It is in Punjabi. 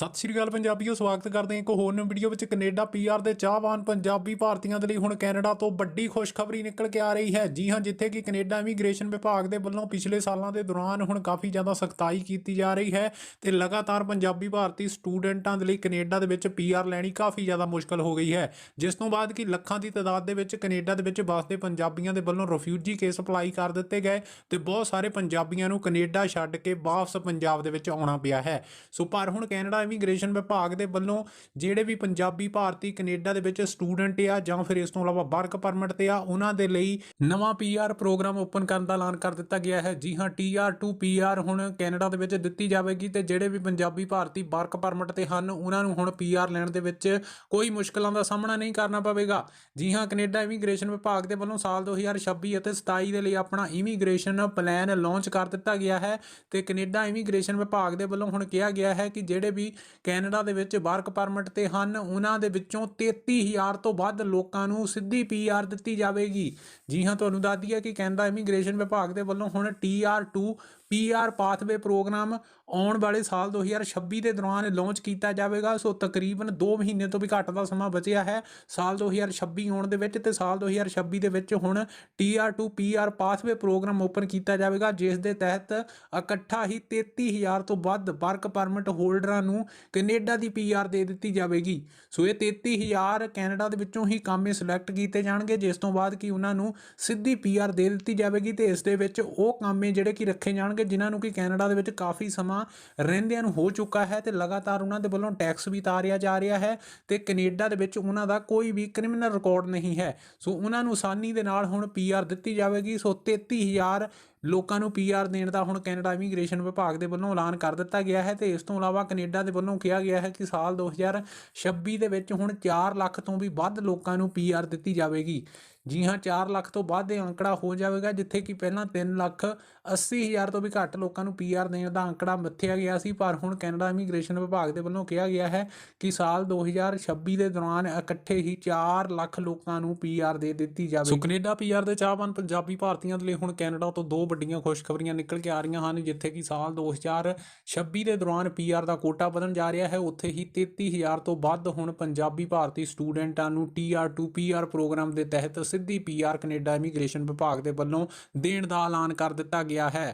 ਸਤਿ ਸ਼੍ਰੀ ਅਕਾਲ ਪੰਜਾਬੀਓ, ਸਵਾਗਤ ਕਰਦੇ ਹਾਂ ਇੱਕ ਹੋਰ ਨਵੀਂ ਵੀਡੀਓ ਵਿੱਚ। ਕੈਨੇਡਾ ਪੀਆਰ ਦੇ ਚਾਹਵਾਨ ਪੰਜਾਬੀ ਭਾਰਤੀਆਂ ਦੇ ਲਈ ਹੁਣ ਕੈਨੇਡਾ ਤੋਂ ਵੱਡੀ ਖੁਸ਼ਖਬਰੀ ਨਿਕਲ ਕੇ ਆ ਰਹੀ ਹੈ। ਜੀ ਹਾਂ, ਜਿੱਥੇ ਕਿ ਕੈਨੇਡਾ ਇਮੀਗ੍ਰੇਸ਼ਨ ਵਿਭਾਗ ਦੇ ਵੱਲੋਂ ਪਿਛਲੇ ਸਾਲਾਂ ਦੇ ਦੌਰਾਨ ਹੁਣ ਕਾਫੀ ਜ਼ਿਆਦਾ ਸਖਤਾਈ ਕੀਤੀ ਜਾ ਰਹੀ ਹੈ ਤੇ ਲਗਾਤਾਰ ਪੰਜਾਬੀ ਭਾਰਤੀ ਸਟੂਡੈਂਟਾਂ ਦੇ ਲਈ ਕੈਨੇਡਾ ਦੇ ਵਿੱਚ ਪੀਆਰ ਲੈਣੀ ਕਾਫੀ ਜ਼ਿਆਦਾ ਮੁਸ਼ਕਲ ਹੋ ਗਈ ਹੈ। ਜਿਸ ਤੋਂ ਬਾਅਦ ਕਿ ਲੱਖਾਂ ਦੀ ਤਾਦਾਦ ਦੇ ਵਿੱਚ ਕੈਨੇਡਾ ਦੇ ਵਿੱਚ ਵਸਦੇ ਪੰਜਾਬੀਆਂ ਦੇ ਵੱਲੋਂ ਰਿਫਿਊਜੀ ਕੇਸ ਅਪਲਾਈ ਕਰ ਦਿੱਤੇ ਗਏ ਤੇ ਬਹੁਤ ਸਾਰੇ ਪੰਜਾਬੀਆਂ ਨੂੰ ਕੈਨੇਡਾ ਛੱਡ ਕੇ ਵਾਪਸ ਪੰਜਾਬ ਦੇ ਵਿੱਚ ਆਉਣਾ ਪਿਆ ਹੈ। ਸੋ ਪਰ ਹੁਣ ਕੈਨੇਡਾ ਇਮੀਗ੍ਰੇਸ਼ਨ ਵਿਭਾਗ ਦੇ ਵੱਲੋਂ ਜਿਹੜੇ ਵੀ ਪੰਜਾਬੀ, ਭਾਰਤੀ, ਕੈਨੇਡਾ ਦੇ ਵਿੱਚ ਸਟੂਡੈਂਟ ਆ ਜਾਂ ਫਿਰ ਇਸ ਤੋਂ ਇਲਾਵਾ ਵਰਕ ਪਰਮਿਟ ਤੇ ਆ, ਉਹਨਾਂ ਦੇ ਲਈ ਨਵਾਂ ਪੀਆਰ ਪ੍ਰੋਗਰਾਮ ਓਪਨ ਕਰਨ ਦਾ ਐਲਾਨ ਕਰ ਦਿੱਤਾ ਗਿਆ ਹੈ। ਜੀ ਹਾਂ ਟੀਆਰ2 ਪੀਆਰ ਹੁਣ ਕੈਨੇਡਾ ਦੇ ਵਿੱਚ ਦਿੱਤੀ ਜਾਵੇਗੀ ਤੇ ਜਿਹੜੇ ਵੀ ਪੰਜਾਬੀ, ਭਾਰਤੀ ਵਰਕ ਪਰਮਿਟ ਤੇ ਹਨ, ਉਹਨਾਂ ਨੂੰ ਹੁਣ ਪੀਆਰ ਲੈਣ ਦੇ ਵਿੱਚ ਕੋਈ ਮੁਸ਼ਕਲਾਂ ਦਾ ਸਾਹਮਣਾ ਨਹੀਂ ਕਰਨਾ ਪਵੇਗਾ। ਜੀ ਹਾਂ, ਕੈਨੇਡਾ ਇਮੀਗ੍ਰੇਸ਼ਨ ਵਿਭਾਗ ਦੇ ਵੱਲੋਂ ਸਾਲ 2026 ਅਤੇ 27 ਦੇ ਲਈ ਆਪਣਾ ਇਮੀਗ੍ਰੇਸ਼ਨ ਪਲਾਨ ਲਾਂਚ ਕਰ ਦਿੱਤਾ ਗਿਆ ਹੈ ਤੇ ਕੈਨੇਡਾ ਇਮੀਗ੍ਰੇਸ਼ਨ ਵਿਭਾਗ ਦੇ ਵੱਲੋਂ ਹੁਣ ਕਿਹਾ ਗਿਆ ਹੈ ਕਿ ਜਿਹੜੇ ਵੀ ਕੈਨੇਡਾ ਦੇ ਵਿੱਚ ਵਰਕ ਪਰਮਿਟ ਤੇ ਹਨ। ਉਹਨਾਂ ਦੇ ਵਿੱਚੋਂ 33000 ਤੋਂ ਵੱਧ ਲੋਕਾਂ ਨੂੰ ਸਿੱਧੀ ਪੀਆਰ ਦਿੱਤੀ ਜਾਵੇਗੀ। ਜੀ ਹਾਂ, ਤੁਹਾਨੂੰ ਦੱਸ ਦਈਏ ਕਿ ਕੈਨੇਡਾ ਇਮੀਗ੍ਰੇਸ਼ਨ ਵਿਭਾਗ ਦੇ ਵੱਲੋਂ ਹੁਣ ਟੀਆਰ2 ਪੀਆਰ ਪਾਥਵੇ ਪ੍ਰੋਗਰਾਮ ਆਉਣ ਵਾਲੇ ਸਾਲ 2026 ਦੇ ਦੌਰਾਨ ਲਾਂਚ ਕੀਤਾ ਜਾਵੇਗਾ। ਸੋ ਤਕਰੀਬਨ 2 ਮਹੀਨੇ ਤੋਂ ਵੀ ਘੱਟ ਦਾ ਸਮਾਂ ਬਚਿਆ ਹੈ ਸਾਲ 2026 ਆਉਣ ਦੇ ਵਿੱਚ ਤੇ ਸਾਲ 2026 ਦੇ ਵਿੱਚ ਹੁਣ ਟੀਆਰ2 ਪੀਆਰ ਪਾਥਵੇ ਪ੍ਰੋਗਰਾਮ ਓਪਨ ਕੀਤਾ ਜਾਵੇਗਾ, ਜਿਸ ਦੇ ਤਹਿਤ ਇਕੱਠਾ ਹੀ 33000 ਤੋਂ ਵੱਧ ਵਰਕ ਪਰਮਿਟ ਹੋਲਡਰਾਂ ਨੂੰ ਕੈਨੇਡਾ ਦੀ ਪੀਆਰ ਦੇ ਦਿੱਤੀ ਜਾਵੇਗੀ। ਸੋ ਇਹ 33000 ਕੈਨੇਡਾ ਦੇ ਵਿੱਚੋਂ ਹੀ ਕਾਮੇ ਸਿਲੈਕਟ ਕੀਤੇ ਜਾਣਗੇ, ਜਿਸ ਤੋਂ ਬਾਅਦ ਕਿ ਉਹਨਾਂ ਨੂੰ ਸਿੱਧੀ ਪੀਆਰ ਦੇ ਦਿੱਤੀ ਜਾਵੇਗੀ ਤੇ ਇਸ ਦੇ ਵਿੱਚ ਉਹ ਕਾਮੇ ਜਿਹੜੇ ਕਿ ਰੱਖੇ ਜਾਣਗੇ, ਜਿਨ੍ਹਾਂ ਨੂੰ ਕਿ ਕੈਨੇਡਾ ਦੇ ਵਿੱਚ ਕਾਫੀ ਸਮਾਂ ਰਹਿੰਦਿਆਂ ਨੂੰ ਹੋ ਚੁੱਕਾ ਹੈ ਤੇ ਲਗਾਤਾਰ ਉਹਨਾਂ ਦੇ ਵੱਲੋਂ ਟੈਕਸ ਵੀ ਤਾਰਿਆ ਜਾ ਰਿਹਾ ਹੈ ਤੇ ਕੈਨੇਡਾ ਦੇ ਵਿੱਚ ਉਹਨਾਂ ਦਾ ਕੋਈ ਵੀ ਕ੍ਰਿਮੀਨਲ ਰਿਕਾਰਡ ਨਹੀਂ ਹੈ। ਸੋ ਉਹਨਾਂ ਨੂੰ ਆਸਾਨੀ ਦੇ ਨਾਲ ਹੁਣ ਪੀਆਰ ਦਿੱਤੀ ਜਾਵੇਗੀ। ਸੋ 33000 ਲੋਕਾਂ ਨੂੰ ਪੀਆਰ ਦੇਣ ਦਾ ਹੁਣ ਕੈਨੇਡਾ ਇਮੀਗ੍ਰੇਸ਼ਨ ਵਿਭਾਗ ਦੇ ਵੱਲੋਂ ਐਲਾਨ ਕਰ ਦਿੱਤਾ ਗਿਆ ਹੈ ਤੇ ਇਸ ਤੋਂ ਇਲਾਵਾ ਕੈਨੇਡਾ ਦੇ ਵੱਲੋਂ ਕਿਹਾ ਗਿਆ ਹੈ ਕਿ ਸਾਲ 2026 ਦੇ ਵਿੱਚ ਹੁਣ 4 ਲੱਖ ਤੋਂ ਵੀ ਵੱਧ ਲੋਕਾਂ ਨੂੰ ਪੀਆਰ ਦਿੱਤੀ ਜਾਵੇਗੀ। ਜੀ ਹਾਂ 4 ਲੱਖ ਤੋਂ ਵੱਧ ਇਹ ਅੰਕੜਾ ਹੋ ਜਾਵੇਗਾ, ਜਿੱਥੇ ਕਿ ਪਹਿਲਾਂ 3 ਲੱਖ 80 ਹਜ਼ਾਰ ਤੋਂ ਵੀ ਘੱਟ ਲੋਕਾਂ ਨੂੰ ਪੀਆਰ ਦੇਣ ਦਾ ਅੰਕੜਾ ਮੱਥਿਆ ਗਿਆ ਸੀ। ਪਰ ਹੁਣ ਕੈਨੇਡਾ ਇਮੀਗ੍ਰੇਸ਼ਨ ਵਿਭਾਗ ਦੇ ਵੱਲੋਂ ਕਿਹਾ ਗਿਆ ਹੈ ਕਿ ਸਾਲ 2026 ਦੇ ਦੌਰਾਨ ਇਕੱਠੇ ਹੀ 4 ਲੱਖ ਲੋਕਾਂ ਨੂੰ ਪੀਆਰ ਦੇ ਦਿੱਤੀ ਜਾਵੇਗੀ ਸੋ ਕੈਨੇਡਾ ਪੀਆਰ ਦੇ ਚਾਹਵਾਨ ਪੰਜਾਬੀ ਭਾਰਤੀਆਂ ਦੇ ਲਈ ਹੁਣ ਕੈਨੇਡਾ ਤੋਂ ਦੋ ਵੱਡੀਆਂ ਖੁਸ਼ਖਬਰੀਆਂ ਨਿਕਲ ਕੇ ਆ ਰਹੀਆਂ ਹਨ, ਜਿੱਥੇ ਕਿ ਸਾਲ 2026 ਦੇ ਦੌਰਾਨ ਪੀਆਰ ਦਾ ਕੋਟਾ ਵਧਣ ਜਾ ਰਿਹਾ ਹੈ। ਉੱਥੇ ਹੀ 33000 ਤੋਂ ਵੱਧ ਹੁਣ ਪੰਜਾਬੀ ਭਾਰਤੀ ਸਟੂਡੈਂਟਾਂ ਨੂੰ ਟੀਆਰ2 ਪੀਆਰ ਪ੍ਰੋਗਰਾਮ ਦੇ ਤਹਿਤ ਸਿੱਧੀ ਪੀਆਰ ਕੈਨੇਡਾ ਇਮੀਗ੍ਰੇਸ਼ਨ ਵਿਭਾਗ ਦੇ ਵੱਲੋਂ ਦੇਣ ਦਾ ਐਲਾਨ ਕਰ ਦਿੱਤਾ ਗਿਆ ਹੈ।